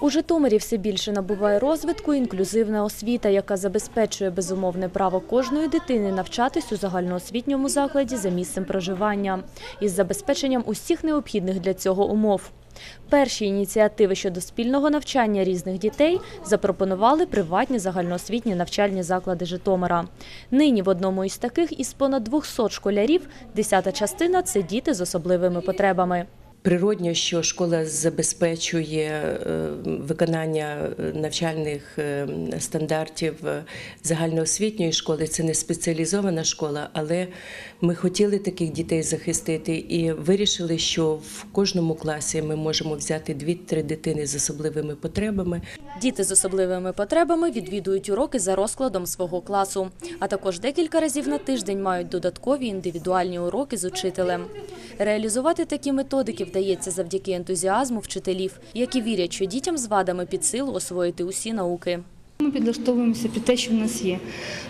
У Житомирі все більше набуває розвитку інклюзивна освіта, яка забезпечує безумовне право кожної дитини навчатись у загальноосвітньому закладі за місцем проживання із забезпеченням усіх необхідних для цього умов. Перші ініціативи щодо спільного навчання різних дітей запропонували приватні загальноосвітні навчальні заклади Житомира. Нині в одному із таких із понад 200 школярів десята частина – це діти з особливими потребами. Природньо, що школа забезпечує е, виконання е, навчальних е, стандартів загальноосвітньої школи. Це не спеціалізована школа, але ми хотіли таких дітей захистити і вирішили, що в кожному класі ми можемо взяти дві-три дитини з особливими потребами. Діти з особливими потребами відвідують уроки за розкладом свого класу, а також декілька разів на тиждень мають додаткові індивідуальні уроки з учителем. Реалізувати такі методики вдається завдяки ентузіазму вчителів, які вірять, що дітям з вадами під силу освоїти усі науки. Ми підлаштовуємося під те, що в нас є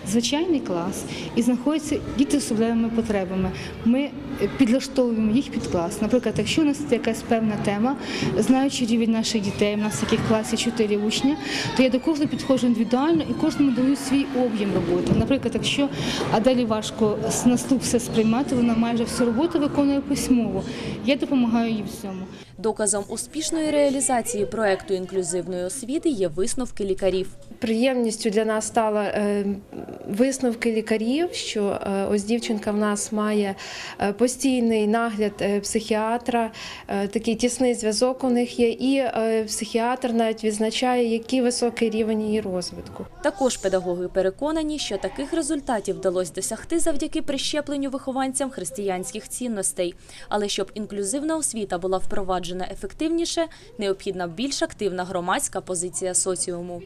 звичайний клас і знаходяться діти з особливими потребами. Ми е, підлаштовуємо їх під клас. Наприклад, якщо у нас є якась певна тема, знаючи рівень наших дітей, у нас в таких класі 4 учня, то я до кожного підходжу індивідуально і кожному даю свій об'єм роботи. Наприклад, якщо Аделі важко з наступ все сприймати, вона майже всю роботу виконує письмово. Я допомагаю їй в цьому. Доказом успішної реалізації проекту інклюзивної освіти є висновки лікарів. Приємністю для нас стало е, висновки лікарів, що е, ось дівчинка в нас має е, постійний нагляд психіатра, такий тісний зв'язок у них є, і психіатр навіть відзначає, який високий рівень її розвитку. Також педагоги переконані, що таких результатів вдалося досягти завдяки прищепленню вихованцям християнських цінностей. Але щоб інклюзивна освіта була впроваджена ефективніше, необхідна більш активна громадська позиція соціуму.